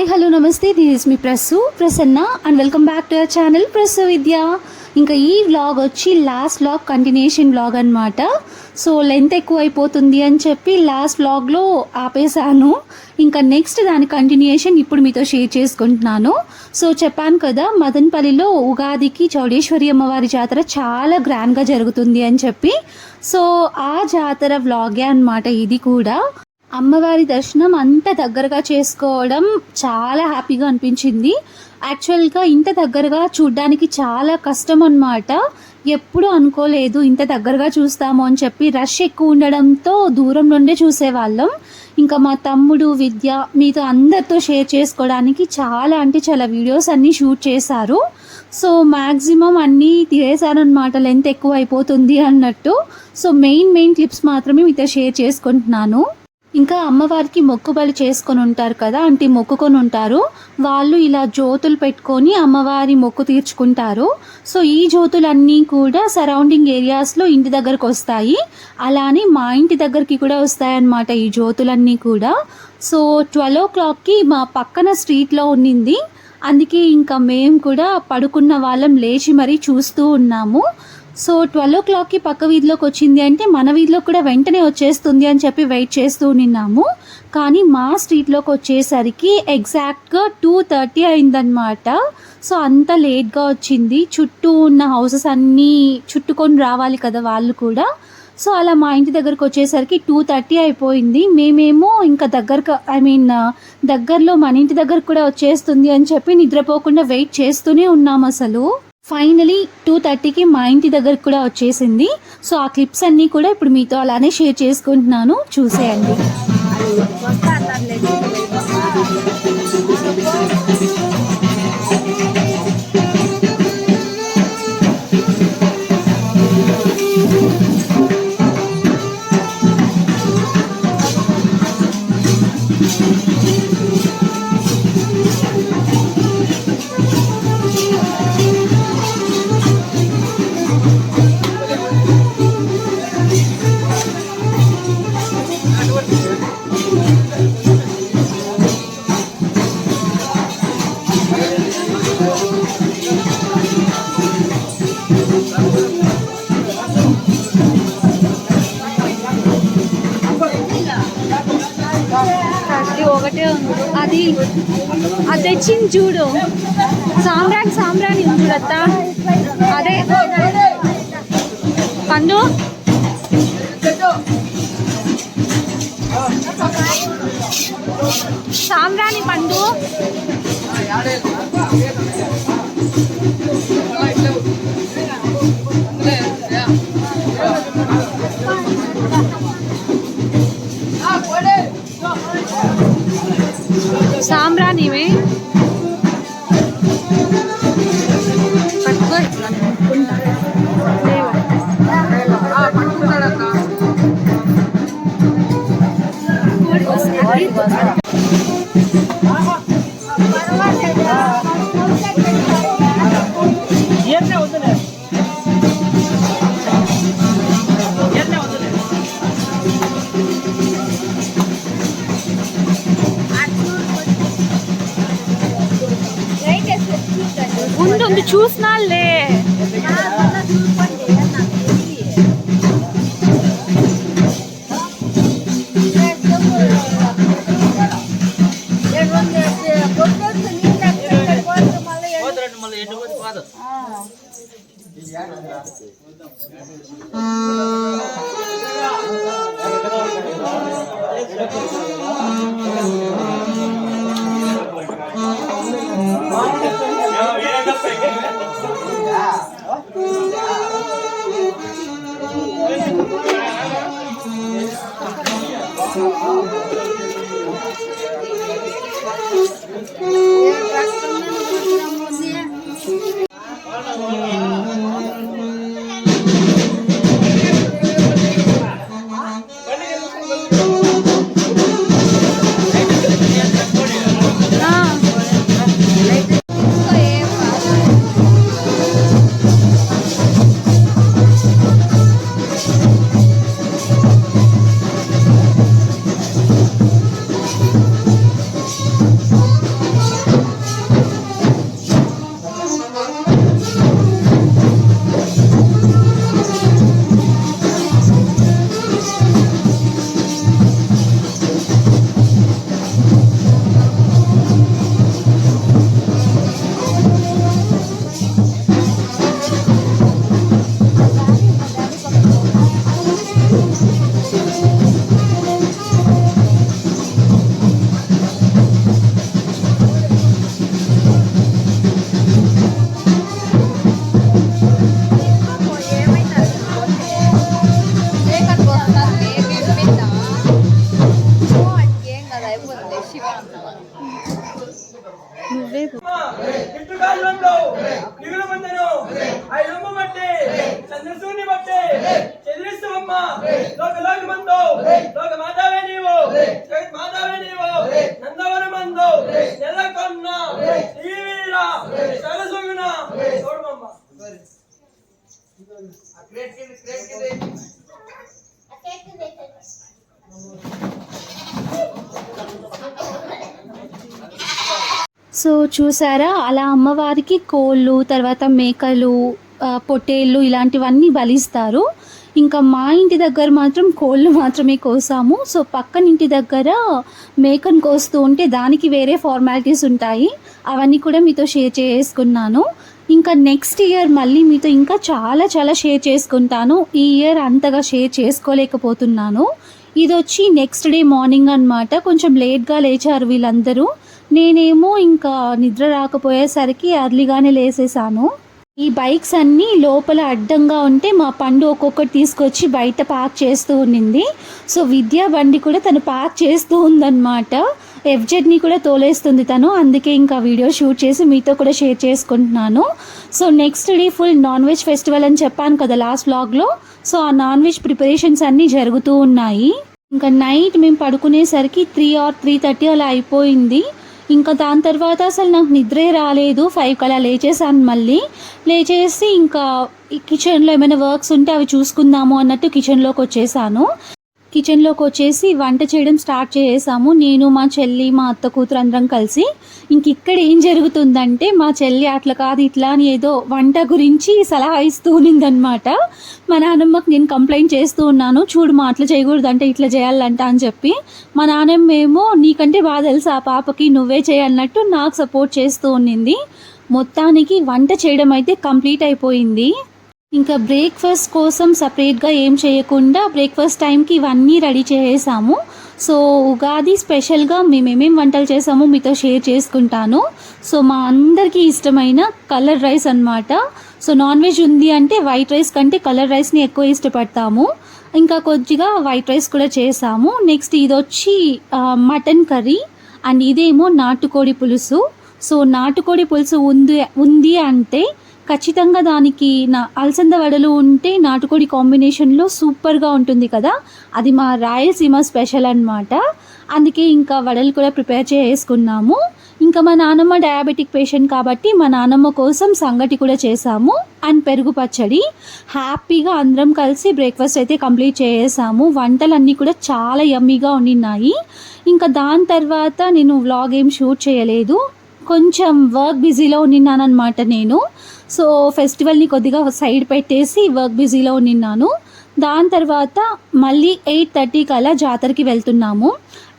Hi hello నమస్తే this is me Prasu Prasanna and welcome back to our channel Prasu Vidya ఇంకా ఈ vlog వచ్చి last vlog continuation vlog అనమాట so length ఎక్కువ అయిపోతుంది అని చెప్పి లాస్ట్ వ్లాగ్లో ఆపేశాను. ఇంకా నెక్స్ట్ దాని కంటిన్యూషన్ ఇప్పుడు మీతో షేర్ చేసుకుంటున్నాను. సో చెప్పాను కదా మదన్పల్లిలో ఉగాదికి చౌడేశ్వరి అమ్మవారి జాతర చాలా గ్రాండ్గా జరుగుతుంది అని చెప్పి. సో ఆ జాతర వ్లాగే అనమాట ఇది కూడా. అమ్మవారి దర్శనం అంత దగ్గరగా చేసుకోవడం చాలా హ్యాపీగా అనిపించింది. యాక్చువల్గా ఇంత దగ్గరగా చూడ్డానికి చాలా కష్టం అన్నమాట ఎప్పుడు అనుకోలేదు ఇంత దగ్గరగా చూస్తాము అని చెప్పి రష్ ఎక్కువ ఉండడంతో దూరం నుండే చూసేవాళ్ళం. ఇంకా మా తమ్ముడు విద్య మీతో అందరితో షేర్ చేసుకోవడానికి చాలా అంటే చాలా వీడియోస్ అన్నీ షూట్ చేశారు. సో మ్యాక్సిమం అన్నీ తీసేశాను లెంత్ ఎక్కువ అయిపోతుంది అన్నట్టు. సో మెయిన్ మెయిన్ క్లిప్స్ మాత్రమే మీతో షేర్ చేసుకుంటున్నాను. ఇంకా అమ్మవారికి మొక్కుబలి చేసుకొని ఉంటారు కదా అంటే మొక్కుకొని ఉంటారు. వాళ్ళు ఇలా జ్యోతులు పెట్టుకొని అమ్మవారి మొక్కు తీర్చుకుంటారు. సో ఈ జ్యోతులన్నీ కూడా సరౌండింగ్ ఏరియాస్లో ఇంటి దగ్గరకు వస్తాయి. అలానే మా ఇంటి దగ్గరికి కూడా వస్తాయన్నమాట ఈ జ్యోతులన్నీ కూడా. సో ట్వెల్వ్ ఓ క్లాక్కి మా పక్కన స్ట్రీట్లో ఉన్నింది. అందుకే ఇంకా మేము కూడా పడుకున్న వాళ్ళం లేచి మరీ చూస్తూ ఉన్నాము. సో ట్వెల్వ్ ఓ క్లాక్కి పక్క వీధిలోకి వచ్చింది అంటే మన వీధిలో కూడా వెంటనే వచ్చేస్తుంది అని చెప్పి వెయిట్ చేస్తూ నిన్నాము కానీ మా స్ట్రీట్లోకి వచ్చేసరికి ఎగ్జాక్ట్గా టూ థర్టీ అయిందనమాట సో అంత లేట్గా వచ్చింది. చుట్టూ ఉన్న హౌసెస్ అన్నీ చుట్టుకొని రావాలి కదా వాళ్ళు కూడా. సో అలా మా ఇంటి దగ్గరకు వచ్చేసరికి టూ థర్టీ అయిపోయింది. మేమేమో ఇంకా దగ్గరకు ఐ మీన్ దగ్గరలో మన ఇంటి దగ్గరకు కూడా వచ్చేస్తుంది అని చెప్పి నిద్రపోకుండా వెయిట్ చేస్తూనే ఉన్నాం అసలు. ఫైనలీ టూ థర్టీకి మా ఇంటి దగ్గరకు కూడా వచ్చేసింది. సో ఆ క్లిప్స్ అన్నీ కూడా ఇప్పుడు మీతో అలానే షేర్ చేసుకుంటున్నాను. చూసేయండి. అది అది అది తెచ్చింది చూడు. సాంబ్రాణి సాంబ్రాణి ఉంది చూడత్త అదే. పండు. సాంబ్రాణి పండు. చూసినా లే అయిపోతుంది శివ నువ్వే యుద్ధకాలంలో నిగులు మందరు ఆ ఇరుము బట్టి చంద్రసూని బట్టి చంద్రిస్తామమ్మ లోక లోక మందు. లోక మాతావే నీవు. జగత్ మాతావే నీవు. నందవర మందు. నెలకొన్న శ్రీవీర. సరసుగుణ. చూడమమ్మ క్రేట్ కింద క్రేట్ కింద. సో చూసారా అలా అమ్మవారికి కోళ్ళు తర్వాత మేకలు పొట్టేళ్ళు ఇలాంటివన్నీ బలిస్తారు. ఇంకా మా ఇంటి దగ్గర మాత్రం కోళ్ళు మాత్రమే కోసాము. సో పక్కన ఇంటి దగ్గర మేకను కోస్తూ ఉంటే దానికి వేరే ఫార్మాలిటీస్ ఉంటాయి. అవన్నీ కూడా మీతో షేర్ చేసుకున్నాను. ఇంకా నెక్స్ట్ ఇయర్ మళ్ళీ మీతో ఇంకా చాలా చాలా షేర్ చేసుకుంటాను. ఈ ఇయర్ అంతగా షేర్ చేసుకోలేకపోతున్నాను. ఇది వచ్చి నెక్స్ట్ డే మార్నింగ్ అన్నమాట. కొంచెం లేట్గా లేచారు వీళ్ళందరూ. నేనేమో ఇంకా నిద్ర రాకపోయేసరికి అర్లీగానే లేసేసాను. ఈ బైక్స్ అన్నీ లోపల అడ్డంగా ఉంటే మా పండు ఒక్కొక్కటి తీసుకొచ్చి బయట పార్క్ చేస్తూ ఉండింది. సో విద్యా బండి కూడా తను పార్క్ చేస్తూ ఉందన్నమాట. ఎఫ్జెడ్ని కూడా తోలేస్తుంది తను. అందుకే ఇంకా వీడియో షూట్ చేసి మీతో కూడా షేర్ చేసుకుంటున్నాను. So next day full non veg festival అని చెప్పాను కదా లాస్ట్ వ్లాగ్లో సో ఆ నాన్ వెజ్ ప్రిపరేషన్స్ అన్నీ జరుగుతూ ఉన్నాయి. ఇంకా నైట్ మేము పడుకునేసరికి త్రీ ఆర్ త్రీ థర్టీ అలా అయిపోయింది. ఇంకా దాని తర్వాత అసలు నాకు నిద్రే రాలేదు. ఫైవ్కి అలా లేచేసాను మళ్ళీ. లేచేసి ఇంకా కిచెన్లో ఏమైనా వర్క్స్ ఉంటే అవి చూసుకుందాము అన్నట్టు కిచెన్లోకి వచ్చేసాను. కిచెన్లోకి వచ్చేసి వంట చేయడం స్టార్ట్ చేసాము నేను మా చెల్లి మా అత్త కూతురు అందరం కలిసి ఇంక ఇక్కడ ఏం జరుగుతుందంటే మా చెల్లి అట్లా కాదు ఇట్లా అని ఏదో వంట గురించి సలహా ఇస్తూ ఉన్నిందనమాట మా నాన్నమ్మకి నేను కంప్లైంట్ చేస్తూ ఉన్నాను. చూడు మా అట్లా చేయకూడదు అంటే ఇట్లా చేయాలంట అని చెప్పి. మా నాన్నమ్మ ఏమో నీకంటే బాగా తెలుసు ఆ పాపకి నువ్వే చేయన్నట్టు నాకు సపోర్ట్ చేస్తూ ఉన్నింది. మొత్తానికి వంట చేయడం అయితే కంప్లీట్ అయిపోయింది. ఇంకా బ్రేక్ఫాస్ట్ కోసం సపరేట్గా ఏం చేయకుండా బ్రేక్ఫాస్ట్ టైంకి ఇవన్నీ రెడీ చేసేసాము. సో ఉగాది స్పెషల్గా మేము ఏమేమి వంటలు చేసామో మీతో షేర్ చేసుకుంటాను. సో మా అందరికీ ఇష్టమైన కలర్ రైస్ అన్నమాట. సో నాన్ వెజ్ ఉంది అంటే వైట్ రైస్ కంటే కలర్ రైస్ని ఎక్కువ ఇష్టపడతాము. ఇంకా కొద్దిగా వైట్ రైస్ కూడా చేసాము. నెక్స్ట్ ఇది వచ్చి మటన్ కర్రీ అండ్ ఇదేమో నాటుకోడి పులుసు. సో నాటుకోడి పులుసు ఉంది ఉంది అంటే ఖచ్చితంగా దానికి నా అలసంద వడలు ఉంటే నాటుకోడి కాంబినేషన్లో సూపర్గా ఉంటుంది కదా. అది మా రాయలసీమ స్పెషల్ అనమాట అందుకే ఇంకా వడలు కూడా ప్రిపేర్ చేసుకున్నాము. ఇంకా మా నాన్నమ్మ డయాబెటిక్ పేషెంట్ కాబట్టి మా నాన్నమ్మ కోసం సంగటి కూడా చేసాము. అండ్ పెరుగు పచ్చడి. హ్యాపీగా అందరం కలిసి బ్రేక్ఫాస్ట్ అయితే కంప్లీట్ చేసాము. వంటలన్నీ కూడా చాలా యమ్మీగా ఉండినాయి ఇంకా దాని తర్వాత నేను వ్లాగ్ ఏం షూట్ చేయలేదు. కొంచెం వర్క్ బిజీలో ఉన్నానమాట నేను. సో ఫెస్టివల్ని కొద్దిగా సైడ్ పెట్టేసి వర్క్ బిజీలో నిన్నాను. దాని తర్వాత మళ్ళీ ఎయిట్ థర్టీకి అలా జాతరకి వెళ్తున్నాము.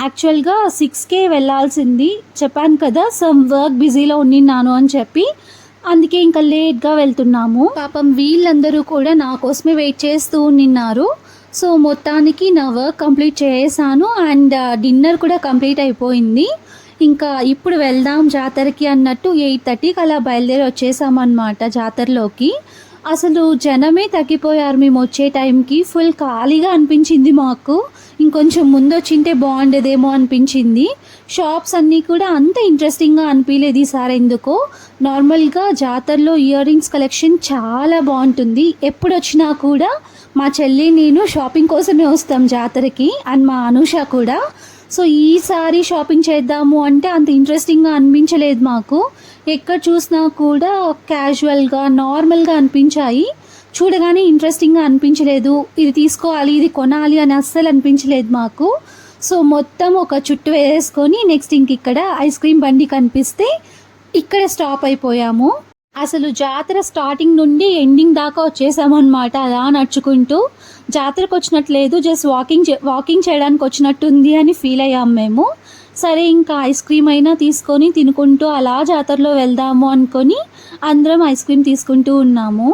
యాక్చువల్గా సిక్స్కే వెళ్ళాల్సింది చెప్పాను కదా సమ్ వర్క్ బిజీలో ఉన్నాను అని చెప్పి. అందుకే ఇంకా లేట్గా వెళ్తున్నాము. పాపం వీళ్ళందరూ కూడా నా కోసమే వెయిట్ చేస్తూ నిన్నారు. సో మొత్తానికి నా వర్క్ కంప్లీట్ చేసాను అండ్ డిన్నర్ కూడా కంప్లీట్ అయిపోయింది. ఇంకా ఇప్పుడు వెళ్దాం జాతరకి అన్నట్టు ఎయిట్ థర్టీకి అలా బయలుదేరి వచ్చేసామన్నమాట జాతరలోకి. అసలు జనమే తగ్గిపోయారు మేము వచ్చే టైంకి. ఫుల్ ఖాళీగా అనిపించింది మాకు. ఇంకొంచెం ముందు వచ్చింటే బాగుండేదేమో అనిపించింది. షాప్స్ అన్నీ కూడా అంత ఇంట్రెస్టింగ్గా అనిపించలేదు ఈసారి ఎందుకో. నార్మల్గా జాతరలో ఇయర్ రింగ్స్ కలెక్షన్ చాలా బాగుంటుంది. ఎప్పుడు వచ్చినా కూడా మా చెల్లి నేను షాపింగ్ కోసమే వస్తాం జాతరకి. అండ్ మా అనుష కూడా. సో ఈసారి షాపింగ్ చేద్దాము అంటే అంత ఇంట్రెస్టింగ్గా అనిపించలేదు మాకు. ఎక్కడ చూసినా కూడా క్యాజువల్గా నార్మల్గా అనిపించాయి. చూడగానే ఇంట్రెస్టింగ్గా అనిపించలేదు. ఇది తీసుకోవాలి ఇది కొనాలి అని అస్సలు అనిపించలేదు మాకు. సో మొత్తం ఒక చుట్టు వేసుకొని నెక్స్ట్ ఇంక ఇక్కడ ఐస్ క్రీమ్ బండి కనిపిస్తే ఇక్కడ స్టాప్ అయిపోయాము. అసలు జాతర స్టార్టింగ్ నుండి ఎండింగ్ దాకా వచ్చేసామన్నమాట. అలా నడుచుకుంటూ జాతరకు వచ్చినట్లేదు జస్ట్ వాకింగ్ వాకింగ్ చేయడానికి వచ్చినట్టుంది అని ఫీల్ అయ్యాం మేము. సరే ఇంకా ఐస్ క్రీమ్ అయినా తీసుకొని తినుకుంటూ అలా జాతరలో వెళ్దాము అనుకొని అందరం ఐస్ క్రీమ్ తీసుకుంటూ ఉన్నాము.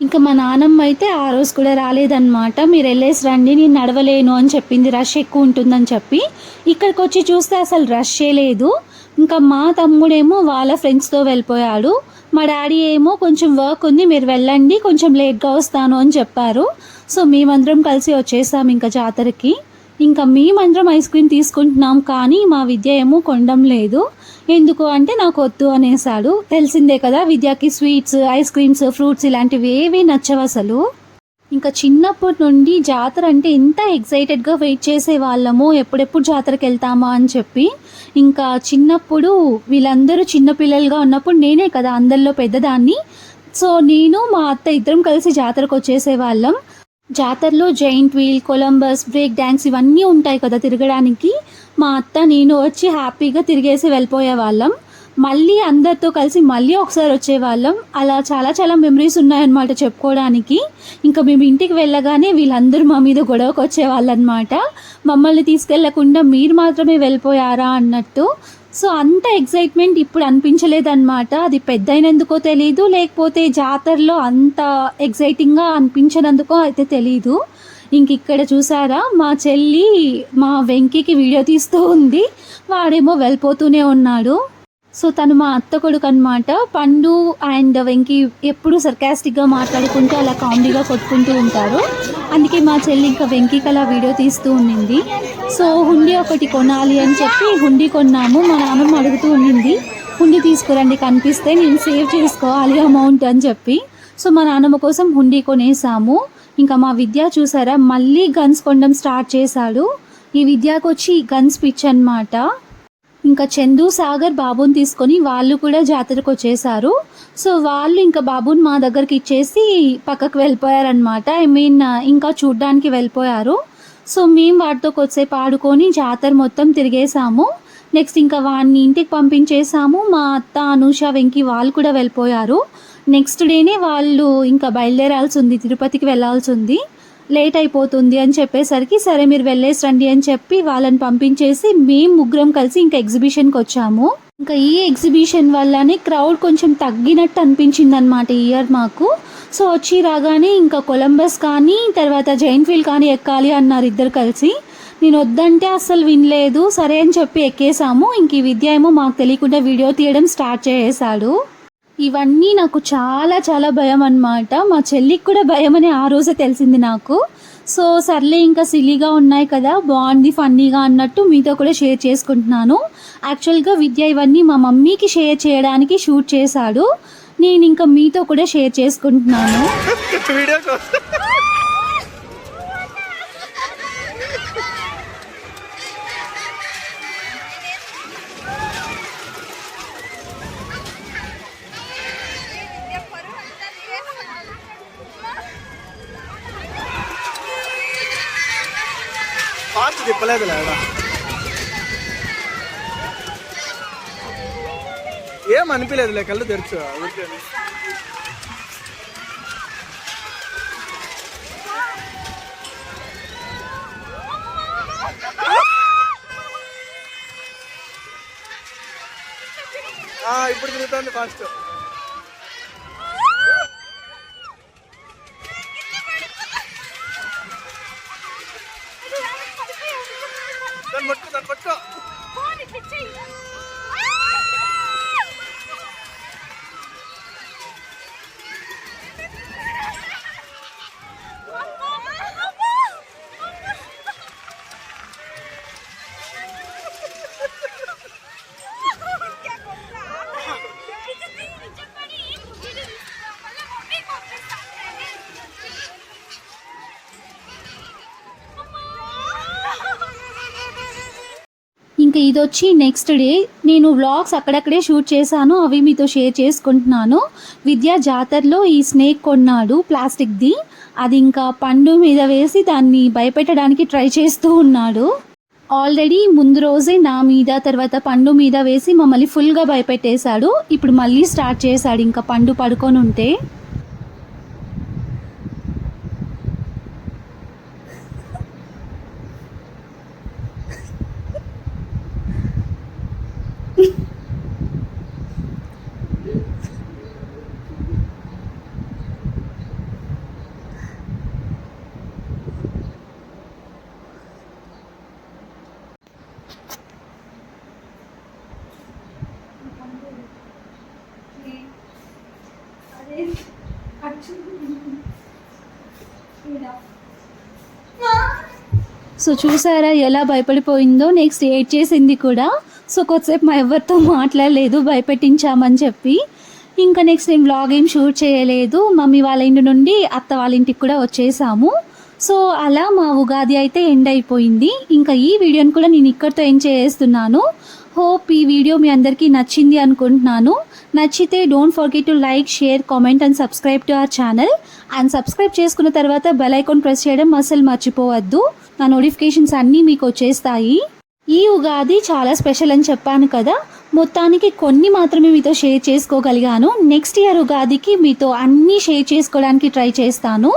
ఇంకా మా నాన్నమ్మ అయితే ఆ రోజు కూడా రాలేదన్నమాట. మీరు వెళ్ళేసి రండి నేను నడవలేను అని చెప్పింది. రష్ ఎక్కువ ఉంటుందని చెప్పి. ఇక్కడికి వచ్చి చూస్తే అసలు రష్ే లేదు. ఇంకా మా తమ్ముడేమో వాళ్ళ ఫ్రెండ్స్తో వెళ్ళిపోయాడు. మా డాడీ ఏమో కొంచెం వర్క్ ఉంది మీరు వెళ్ళండి కొంచెం లేట్గా వస్తాను అని చెప్పారు. సో మేమందరం కలిసి వచ్చేసాం ఇంకా జాతరకి. ఇంకా మేమందరం ఐస్ క్రీమ్ తీసుకుంటున్నాం కానీ మా విద్య ఏమో కొనడం లేదు. ఎందుకు అంటే నాకు వద్దు అనేసాడు తెలిసిందే కదా విద్యాకి స్వీట్స్ ఐస్ క్రీమ్స్ ఫ్రూట్స్ ఇలాంటివి ఏవి నచ్చవు అసలు. ఇంకా చిన్నప్పటి నుండి జాతర అంటే ఎంత ఎక్సైటెడ్గా వెయిట్ చేసే వాళ్ళము ఎప్పుడెప్పుడు జాతరకి వెళ్తామా అని చెప్పి ఇంకా చిన్నప్పుడు వీళ్ళందరూ చిన్నపిల్లలుగా ఉన్నప్పుడు నేనే కదా అందరిలో పెద్దదాన్ని. సో నేను మా అత్త ఇద్దరం కలిసి జాతరకు వచ్చేసే వాళ్ళం జాతరలో giant wheel Columbus break dance ఇవన్నీ ఉంటాయి కదా తిరగడానికి. మా అత్త నేను వచ్చి హ్యాపీగా తిరిగేసి వెళ్ళిపోయే వాళ్ళం మళ్ళీ అందరితో కలిసి మళ్ళీ ఒకసారి వచ్చేవాళ్ళం. అలా చాలా చాలా మెమరీస్ ఉన్నాయన్నమాట చెప్పుకోవడానికి. ఇంకా మేము ఇంటికి వెళ్ళగానే వీళ్ళందరూ మా మీద గొడవకు వచ్చేవాళ్ళనమాట మమ్మల్ని తీసుకెళ్ళకుండా మీరు మాత్రమే వెళ్ళిపోయారా అన్నట్టు. సో అంత ఎగ్జైట్మెంట్ ఇప్పుడు అనిపించలేదన్నమాట. అది పెద్ద అయినందుకో తెలీదు లేకపోతే జాతరలో అంత ఎగ్జైటింగ్గా అనిపించినందుకో అయితే తెలీదు. ఇంక ఇక్కడ చూసారా మా చెల్లి మా వెంకీకి వీడియో తీస్తూ ఉంది. వాడేమో వెళ్ళిపోతూనే ఉన్నాడు. సో తను మా అత్త కొడుకు అనమాట పండు అండ్ వెంకీ ఎప్పుడు సర్కాస్టిక్గా మాట్లాడుకుంటూ అలా కామెడీగా కొట్టుకుంటూ ఉంటారు. అందుకే మా చెల్లి ఇంకా వెంకీకి అలా వీడియో తీస్తూ ఉండింది. సో హుండీ ఒకటి కొనాలి అని చెప్పి హుండీ కొన్నాము. మా నాన్నమ్మ అడుగుతూ ఉండింది హుండీ తీసుకురండి కనిపిస్తే నేను సేవ్ చేసుకోవాలి అమౌంట్ అని చెప్పి. సో మా నాన్నమ్మ కోసం హుండీ కొనేసాము. ఇంకా మా విద్య చూసారా మళ్ళీ గన్స్ కొనడం స్టార్ట్ చేశాడు. ఈ విద్యకు వచ్చి గన్స్ పిచ్ అన్నమాట. ఇంకా చందు సాగర్ బాబుని తీసుకొని వాళ్ళు కూడా జాతరకు వచ్చేసారు. సో వాళ్ళు ఇంకా బాబుని మా దగ్గరికి ఇచ్చేసి పక్కకు వెళ్ళిపోయారనమాట ఐ మీన్ ఇంకా చూడ్డానికి వెళ్ళిపోయారు. సో మేము వాటితో కొద్దిసేపు ఆడుకొని జాతర మొత్తం తిరిగేసాము. నెక్స్ట్ ఇంకా వాడిని ఇంటికి పంపించేసాము. మా అత్త అనూష వెంకి వాళ్ళు కూడా వెళ్ళిపోయారు. నెక్స్ట్ డేనే వాళ్ళు ఇంకా బయలుదేరాల్సి ఉంది తిరుపతికి వెళ్ళాల్సి ఉంది. లేట్ అయిపోతుంది అని చెప్పేసరికి సరే మీరు వెళ్ళేసి రండి అని చెప్పి వాళ్ళని పంపించేసి మేము ముగ్గురం కలిసి ఇంకా ఎగ్జిబిషన్కి వచ్చాము. ఇంకా ఈ ఎగ్జిబిషన్ వల్లనే క్రౌడ్ కొంచెం తగ్గినట్టు అనిపించింది అనమాట ఇయర్ మాకు. సో వచ్చి రాగానే ఇంకా కొలంబస్ కానీ తర్వాత జైంట్ వీల్ కానీ ఎక్కాలి అన్నారు ఇద్దరు కలిసి. నేను వద్దంటే అస్సలు వినలేదు సరే అని చెప్పి ఎక్కేసాము. ఇంక ఈ విద్య ఏమో మాకు తెలియకుండా వీడియో తీయడం స్టార్ట్ చేసాడు ఇవన్నీ నాకు చాలా చాలా భయం అన్నమాట. మా చెల్లికి కూడా భయం అని ఆ రోజే తెలిసింది నాకు. సో సర్లే ఇంకా సిల్లీగా ఉన్నాయి కదా బాగుంది ఫన్నీగా అన్నట్టు మీతో కూడా షేర్ చేసుకుంటున్నాను. యాక్చువల్గా విద్య ఇవన్నీ మా మమ్మీకి షేర్ చేయడానికి షూట్ చేశాడు. నేను ఇంకా మీతో కూడా షేర్ చేసుకుంటున్నాను. తిప్పలేదు లేదా ఏం అనిపించలేదులే కళ్ళు తెరచు. ఊరికే. ఆ, ఇప్పుడు తిరుగుతుంది ఫాస్ట్. దాన్ని పట్టుకో దాన్ని పట్టుకో ఇంకా ఇది వచ్చి నెక్స్ట్ డే నేను వ్లాగ్స్ అక్కడక్కడే షూట్ చేశాను అవి మీతో షేర్ చేసుకుంటున్నాను. విద్యా జాతరలో ఈ స్నేక్ కొన్నాడు ప్లాస్టిక్ది అది ఇంకా పండు మీద వేసి దాన్ని భయపెట్టడానికి ట్రై చేస్తూ ఉన్నాడు. ఆల్రెడీ ముందు రోజే నా మీద తర్వాత పండు మీద వేసి మమ్మల్ని ఫుల్గా భయపెట్టేశాడు. ఇప్పుడు మళ్ళీ స్టార్ట్ చేశాడు ఇంకా పండు పడుకొని ఉంటే. సో చూసారా ఎలా భయపడిపోయిందో? నెక్స్ట్ ఏడ్ చేసింది కూడా. సో కొద్దిసేపు మా ఎవరితో మాట్లాడలేదు భయపెట్టించామని చెప్పి. ఇంకా నెక్స్ట్ నేను బ్లాగ్ ఏం షూట్ చేయలేదు. మమ్మీ వాళ్ళ ఇంటి నుండి అత్త వాళ్ళ ఇంటికి కూడా వచ్చేసాము. సో అలా మా ఉగాది అయితే ఎండ్ అయిపోయింది. ఇంకా ఈ వీడియోని కూడా నేను ఇక్కడితో ఎంజాయ్ చేస్తున్నాను. హోప్ ఈ వీడియో మీ అందరికీ నచ్చింది అనుకుంటున్నాను. నచ్చితే don't forget to like share comment and subscribe to our channel and subscribe చేసుకున్న తర్వాత బెల్ ఐకాన్ ప్రెస్ చేయడం అసలు మర్చిపోవద్దు. నా నోటిఫికేషన్స్ అన్నీ మీకు వచ్చేస్తాయి. ఈ ఉగాది చాలా స్పెషల్ అని చెప్పాను కదా. మొత్తానికి కొన్ని మాత్రమే మీతో షేర్ చేసుకోగలిగాను. నెక్స్ట్ ఇయర్ ఉగాదికి మీతో అన్నీ షేర్ చేసుకోవడానికి ట్రై చేస్తాను.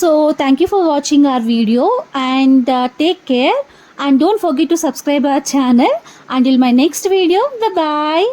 So thank you for watching our video and take care and don't forget to subscribe our channel and till my next video bye bye